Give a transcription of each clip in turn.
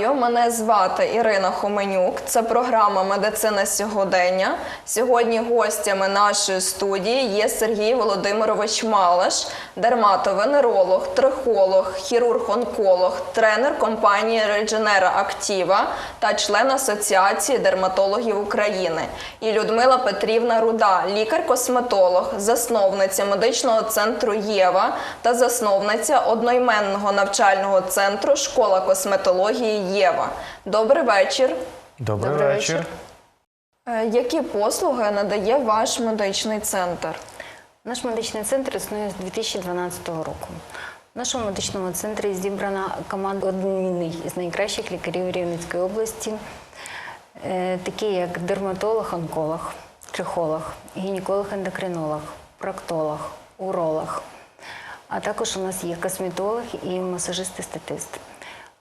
Вітаю, мене звати Ірина Хоменюк. Це програма Медицина сьогодення. Сьогодні гостями нашої студії є Сергій Володимирович Малаш, дерматовенеролог, трихолог, хірург-онколог, тренер компанії Regenera Актіва та член Асоціації дерматологів України. І Людмила Петрівна Руда, лікар-косметолог, засновниця медичного центру Єва та засновниця одноіменного навчального центру Школа косметології Єва. Добрий вечір. Добрий, Добрий вечір. вечір. Е, Які послуги надає ваш медичний центр? Наш медичний центр існує з 2012 року. В нашому медичному центрі зібрана команда одних із найкращих лікарів Рівненської області, е, такі як дерматолог, онколог, трихолог, гінеколог-ендокринолог, проктолог, уролог. А також у нас є косметолог і масажист-естетист.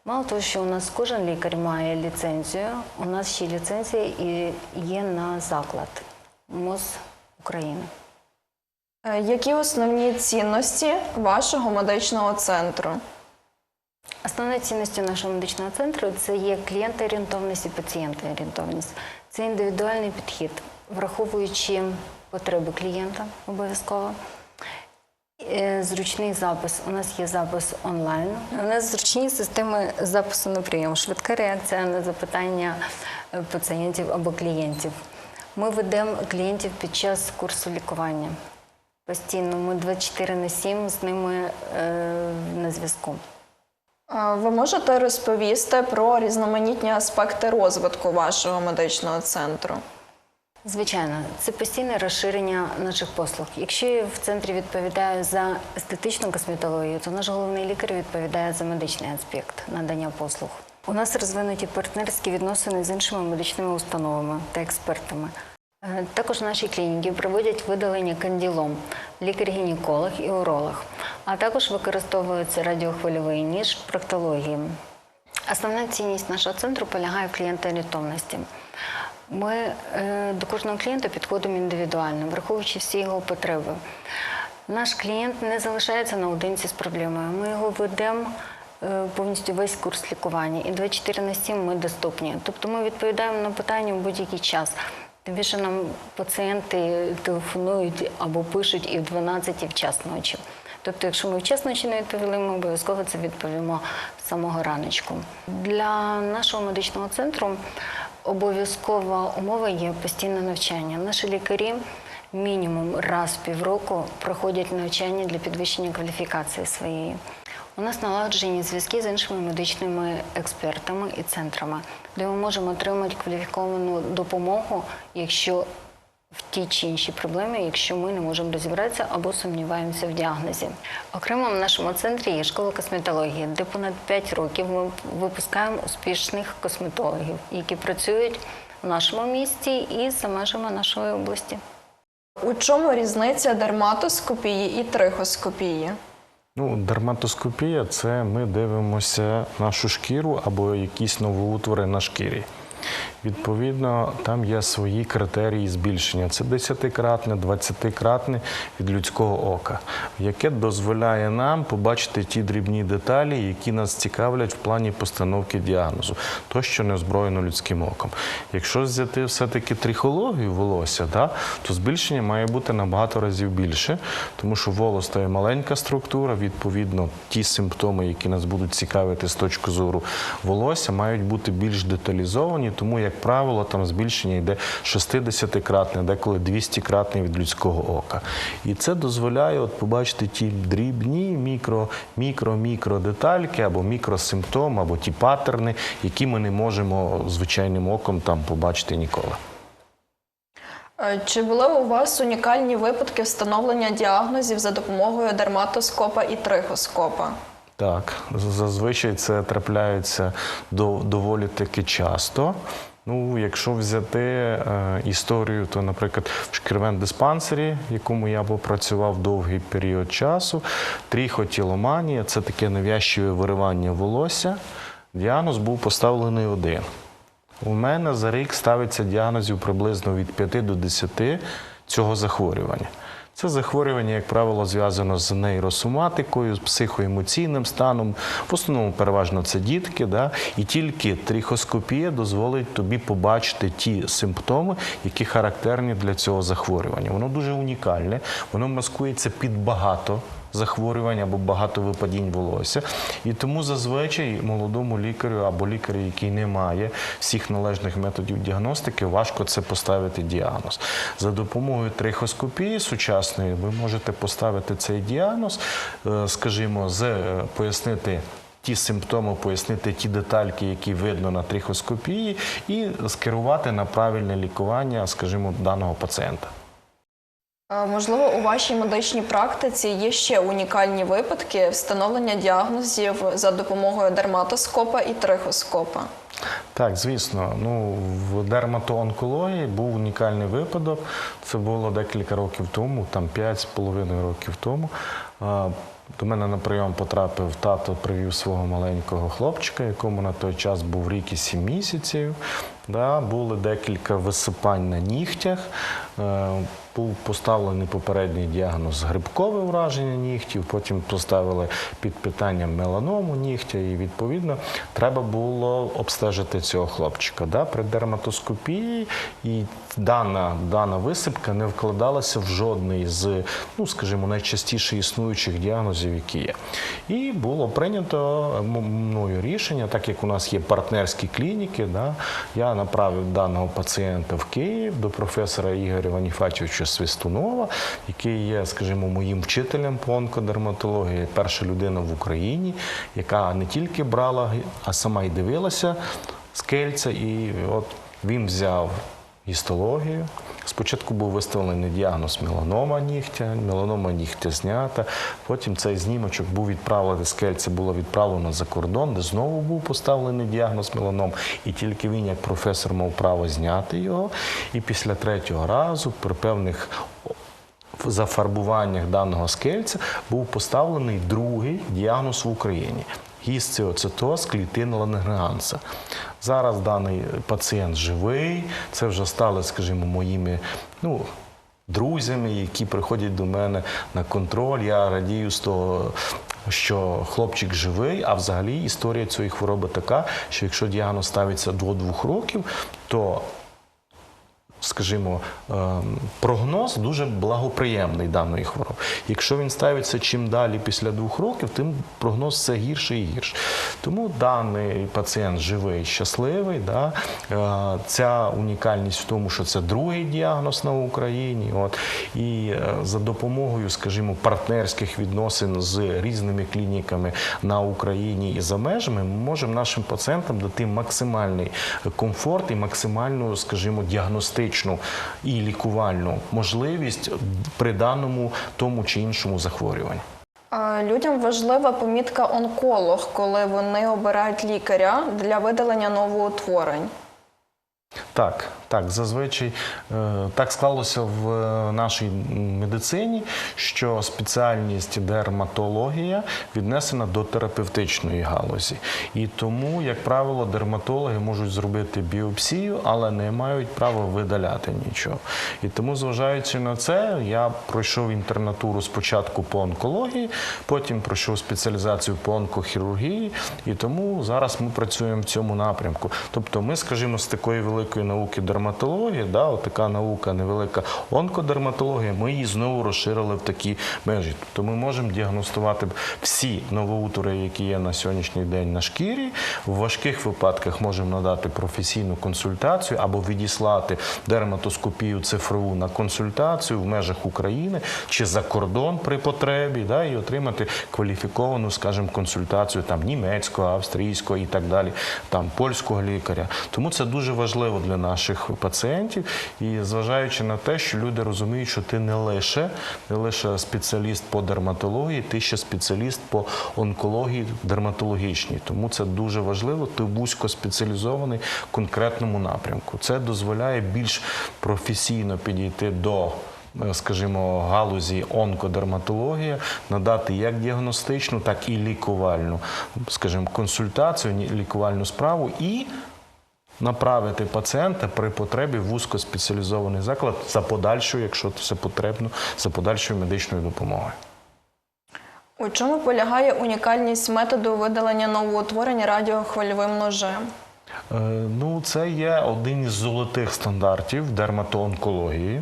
Мало того, що у нас кожен лікар має ліцензію, у нас ще ліцензія і є на заклад МОЗ України. Е, Які основні цінності вашого медичного центру? Основною цінністю нашого медичного центру це є клієнтоорієнтовність і пацієнтоорієнтовність. Це індивідуальний підхід, враховуючи потреби клієнта обов'язково. Е, Зручний запис. У нас є запис онлайн. У нас зручні системи запису на прийом, швидка реакція на запитання е, пацієнтів або клієнтів. Ми ведемо клієнтів під час курсу лікування. Постійно ми 24 на 7 з ними е, на зв'язку. Ви можете розповісти про різноманітні аспекти розвитку вашого медичного центру? Звичайно, це постійне розширення наших послуг. Якщо я в центрі відповідаю за естетичну косметологію, то наш головний лікар відповідає за медичний аспект надання послуг. У нас розвинуті партнерські відносини з іншими медичними установами та експертами. Е, Також наші клініки проводять видалення канділом, лікар-гінеколог і уролог, а також використовується радіохвильовий ніж проктології. Основна цінність нашого центру полягає в клієнтоорієнтовності. Ми е, до кожного клієнта підходимо індивідуально, враховуючи всі його потреби. Наш клієнт не залишається наодинці з проблемою. Ми його ведемо е, повністю весь курс лікування. І 24 на 7 ми доступні. Тобто ми відповідаємо на питання в будь-який час. Тим більше нам пацієнти телефонують або пишуть і в 12, і в час ночі. Тобто, якщо ми вчасно чи не відповіли, ми обов'язково це відповімо з самого раночку. Для нашого медичного центру обов'язкова умова є постійне навчання. Наші лікарі мінімум раз в півроку проходять навчання для підвищення кваліфікації своєї. У нас налагоджені зв'язки з іншими медичними експертами і центрами, де ми можемо отримати кваліфіковану допомогу, якщо в тій чи іншій проблемі, якщо ми не можемо розібратися або сумніваємося в діагнозі. Окремо в нашому центрі є школа косметології, де понад 5 років ми випускаємо успішних косметологів, які працюють в нашому місті і за межами нашої області. У чому різниця дерматоскопії і трихоскопії? Ну, дерматоскопія це ми дивимося нашу шкіру або якісь новоутвори на шкірі. Відповідно, там є свої критерії збільшення. Це 10-кратне, 20-кратне від людського ока, яке дозволяє нам побачити ті дрібні деталі, які нас цікавлять в плані постановки діагнозу, то, що не озброєно людським оком. Якщо взяти все-таки трихологію волосся, да, то збільшення має бути набагато разів більше, тому що волос стає маленька структура, відповідно, ті симптоми, які нас будуть цікавити з точки зору волосся, мають бути більш деталізовані, тому, як правило, там збільшення йде 60-кратне, деколи 200-кратне від людського ока. І це дозволяє от побачити ті дрібні мікро, мікро, мікро детальки або мікросимптоми, або ті паттерни, які ми не можемо звичайним оком там побачити ніколи. Е, Чи були у вас унікальні випадки встановлення діагнозів за допомогою дерматоскопа і трихоскопа? Так, зазвичай це трапляється доволі таки часто. Ну, якщо взяти е, історію, то, наприклад, в шкірвен диспансері, в якому я попрацював довгий період часу, тріхотіломанія це таке навязчиве виривання волосся. Діагноз був поставлений один. У мене за рік ставиться діагнозів приблизно від 5 до 10 цього захворювання. Це захворювання, як правило, зв'язано з нейросоматикою, з психоемоційним станом. В основному переважно це дітки, да? і тільки трихоскопія дозволить тобі побачити ті симптоми, які характерні для цього захворювання. Воно дуже унікальне, воно маскується під багато захворювань або багато випадінь волосся. І тому зазвичай молодому лікарю або лікарю, який не має всіх належних методів діагностики, важко це поставити діагноз. За допомогою трихоскопії сучасної ви можете поставити цей діагноз, е, скажімо, з е, пояснити. Ті симптоми пояснити ті детальки, які видно на трихоскопії, і скерувати на правильне лікування, скажімо, даного пацієнта. Можливо, у вашій медичній практиці є ще унікальні випадки встановлення діагнозів за допомогою дерматоскопа і трихоскопа. Так, звісно. Ну, в дерматоонкології був унікальний випадок. Це було декілька років тому, там 5,5 років тому. До мене на прийом потрапив тато, привів свого маленького хлопчика, якому на той час був рік і 7 місяців. Да, були декілька висипань на нігтях. Е, Був поставлений попередній діагноз грибкове ураження нігтів, потім поставили під питанням меланому нігтя, і відповідно треба було обстежити цього хлопчика. Да? При дерматоскопії і дана, дана висипка не вкладалася в жодний з, ну скажімо, найчастіше існуючих діагнозів, які є. І було прийнято мною рішення, так як у нас є партнерські клініки, да, я направив даного пацієнта в Київ до професора Ігоря Ваніфатійовича Свистунова, який є, скажімо, моїм вчителем по онкодерматології, перша людина в Україні, яка не тільки брала, а сама й дивилася скельця, і от він взяв гістологію. Спочатку був виставлений діагноз меланома нігтя, меланома нігтя знята. Потім цей знімочок був відправлений з кельця, було відправлено за кордон, де знову був поставлений діагноз меланом. І тільки він, як професор, мав право зняти його. І після третього разу при певних зафарбуваннях даного скельця був поставлений другий діагноз в Україні. Гістіоцитоз клітин Лангерганса. Зараз даний пацієнт живий. Це вже стали, скажімо, моїми ну, друзями, які приходять до мене на контроль. Я радію з того, що хлопчик живий, а взагалі історія цієї хвороби така, що якщо діагноз ставиться до двох років, то скажімо, ем, прогноз дуже благоприємний даної хвороби. Якщо він ставиться чим далі після двох років, тим прогноз все гірше і гірше. Тому даний пацієнт живий, щасливий. Да? Е, Ця унікальність в тому, що це другий діагноз на Україні. От. І е, за допомогою, скажімо, партнерських відносин з різними клініками на Україні і за межами, ми можемо нашим пацієнтам дати максимальний комфорт і максимальну, скажімо, діагностичну і лікувальну можливість при даному тому чи іншому захворюванні. Людям важлива помітка онколог, коли вони обирають лікаря для видалення новоутворень. Так, так, зазвичай е, так склалося в е, нашій медицині, що спеціальність дерматологія віднесена до терапевтичної галузі. І тому, як правило, дерматологи можуть зробити біопсію, але не мають права видаляти нічого. І тому, зважаючи на це, я пройшов інтернатуру спочатку по онкології, потім пройшов спеціалізацію по онкохірургії, і тому зараз ми працюємо в цьому напрямку. Тобто, ми, скажімо, з такої великої науки дерматології, да, от така наука невелика онкодерматологія, ми її знову розширили в такі межі. Тобто ми можемо діагностувати всі новоутвори, які є на сьогоднішній день на шкірі. В важких випадках можемо надати професійну консультацію або відіслати дерматоскопію цифрову на консультацію в межах України чи за кордон при потребі, да, і отримати кваліфіковану, скажімо, консультацію там німецького, австрійського і так далі, там польського лікаря. Тому це дуже важливо для наших пацієнтів. І зважаючи на те, що люди розуміють, що ти не лише не лише спеціаліст по дерматології, ти ще спеціаліст по онкології дерматологічній. Тому це дуже важливо. Ти вузько спеціалізований в конкретному напрямку. Це дозволяє більш професійно підійти до. е, Скажімо, галузі онкодерматологія надати як діагностичну, так і лікувальну, скажімо, консультацію, лікувальну справу і направити пацієнта при потребі в вузькоспеціалізований заклад за подальшою, якщо це потрібно, за подальшою медичною допомогою. У чому полягає унікальність методу видалення новоутворень радіохвильовим ножем? Е, Ну, це є один із золотих стандартів дерматоонкології.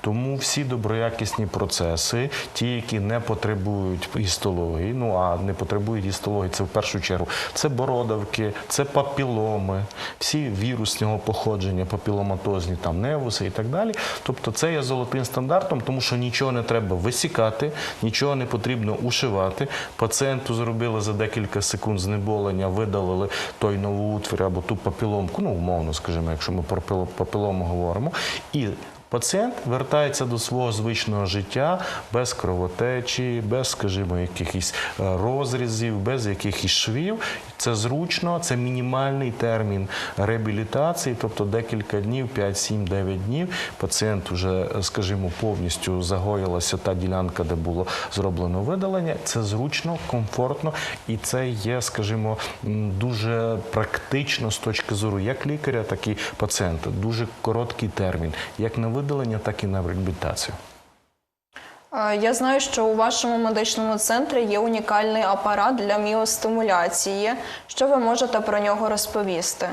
Тому всі доброякісні процеси, ті, які не потребують гістології, ну а не потребують гістології, це в першу чергу це бородавки, це папіломи, всі вірусного походження, папіломатозні, там невуси і так далі. Тобто це є золотим стандартом, тому що нічого не треба висікати, нічого не потрібно ушивати. Пацієнту зробили за декілька секунд знеболення, видалили той новоутвір або ту папіломку, ну умовно, скажімо, якщо ми про папілому говоримо, і Пацієнт вертається до свого звичного життя без кровотечі, без, скажімо, якихось е, розрізів, без якихось швів. Це зручно, це мінімальний термін реабілітації, тобто декілька днів, 5, 7, 9 днів. Пацієнт вже, скажімо, повністю загоїлася та ділянка, де було зроблено видалення. Це зручно, комфортно і це є, скажімо, дуже практично з точки зору як лікаря, так і пацієнта. Дуже короткий термін, як на видалення, так і на реабілітацію. Я знаю, що у вашому медичному центрі є унікальний апарат для міостимуляції. Що ви можете про нього розповісти?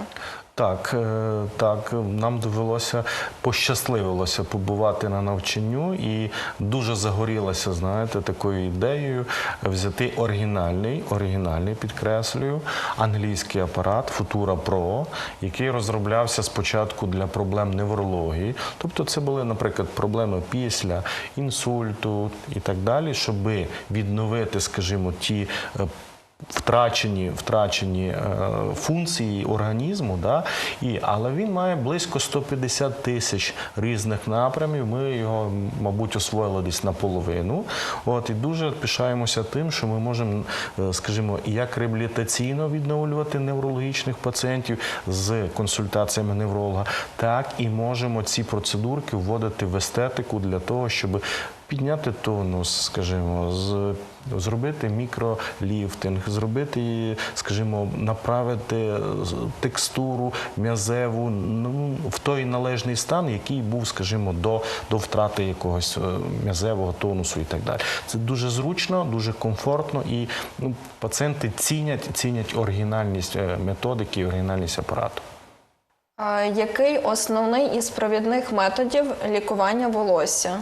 Так, е, так, нам довелося пощасливилося побувати на навчанню і дуже загорілося, знаєте, такою ідеєю взяти оригінальний, оригінальний підкреслюю, англійський апарат Futura Pro, який розроблявся спочатку для проблем неврології. Тобто, це були, наприклад, проблеми після інсульту і так далі, щоб відновити, скажімо, ті. Втрачені, втрачені е, функції організму, да? і, але він має близько 150 тисяч різних напрямів. Ми його, мабуть, освоїли десь наполовину. От, і дуже пишаємося тим, що ми можемо, е, скажімо, як реабілітаційно відновлювати неврологічних пацієнтів з консультаціями невролога, так і можемо ці процедурки вводити в естетику для того, щоб підняти тонус, скажімо, з, зробити мікроліфтинг, зробити, скажімо, направити текстуру м'язеву ну, в той належний стан, який був, скажімо, до, до втрати якогось е, м'язевого тонусу і так далі. Це дуже зручно, дуже комфортно, і ну, пацієнти цінять, цінять оригінальність е, методики, оригінальність апарату. Е, Який основний із провідних методів лікування волосся?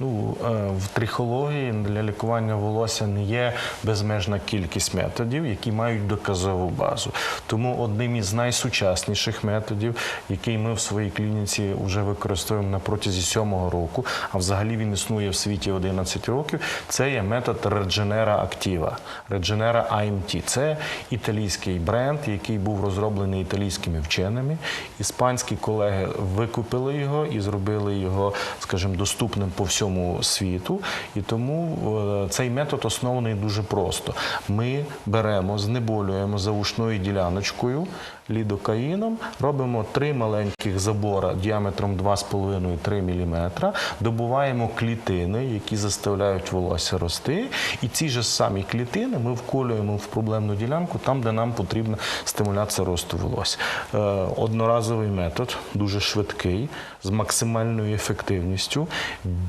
Ну, е, в трихології для лікування волосся не є безмежна кількість методів, які мають доказову базу. Тому одним із найсучасніших методів, який ми в своїй клініці вже використовуємо на протязі сьомого року, а взагалі він існує в світі 11 років, це є метод Regenera Activa, Regenera AMT. Це італійський бренд, який був розроблений італійськими вченими. Іспанські колеги викупили його і зробили його, скажімо, доступним по всьому світу. І тому е, цей метод оснований дуже просто. Ми беремо, знеболюємо заушною діляночкою лідокаїном, робимо три маленьких забора діаметром 2,5-3 мм, добуваємо клітини, які заставляють волосся рости. І ці ж самі клітини ми вколюємо в проблемну ділянку там, де нам потрібна стимуляція росту волосся. Е, Одноразовий метод, дуже швидкий, з максимальною ефективністю,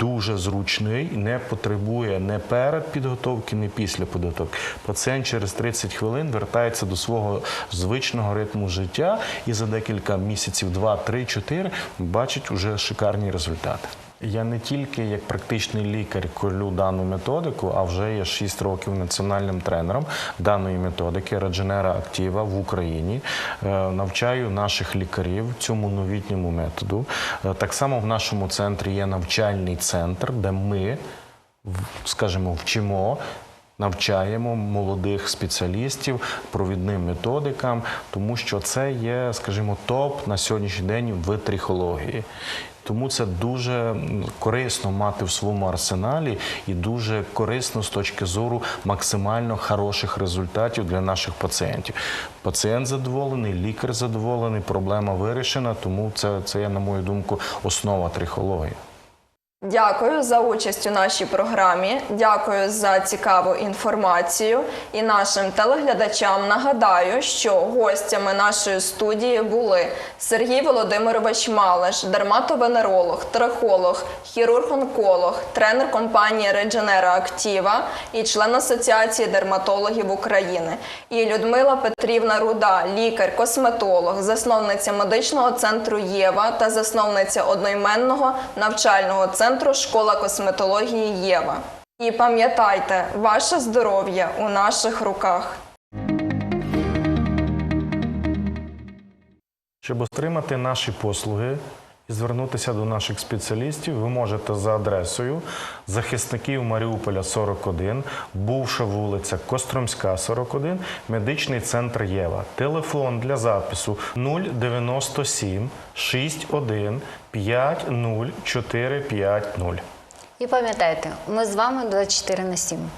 дуже зручний, не потребує не перед підготовки, не після підготовки. Пацієнт через 30 хвилин вертається до свого звичного ритму життя і за декілька місяців, 2, 3, 4, бачить уже шикарні результати. Я не тільки як практичний лікар колю дану методику, а вже є 6 років національним тренером даної методики Regenera Activa в Україні. Е, Навчаю наших лікарів цьому новітньому методу. Е, Так само в нашому центрі є навчальний центр, де ми, скажімо, вчимо. Навчаємо молодих спеціалістів провідним методикам, тому що це є, скажімо, топ на сьогоднішній день в трихології. Тому це дуже корисно мати в своєму арсеналі і дуже корисно з точки зору максимально хороших результатів для наших пацієнтів. Пацієнт задоволений, лікар задоволений, проблема вирішена, тому це, це є, на мою думку, основа трихології. Дякую за участь у нашій програмі. Дякую за цікаву інформацію. І нашим телеглядачам нагадаю, що гостями нашої студії були Сергій Володимирович Малеш, дерматовенеролог, трихолог, хірург-онколог, тренер компанії Редженера Актіва і член Асоціації дерматологів України. І Людмила Петрівна Руда, лікар-косметолог, засновниця медичного центру Єва та засновниця одноіменного навчального центру Школа косметології Єва. І пам'ятайте, ваше здоров'я у наших руках. Щоб отримати наші послуги і звернутися до наших спеціалістів, ви можете за адресою захисників Маріуполя 41, бувша вулиця Костромська, 41, медичний центр Єва. Телефон для запису 097 61 50 450. І пам'ятайте, ми з вами 24 на 7.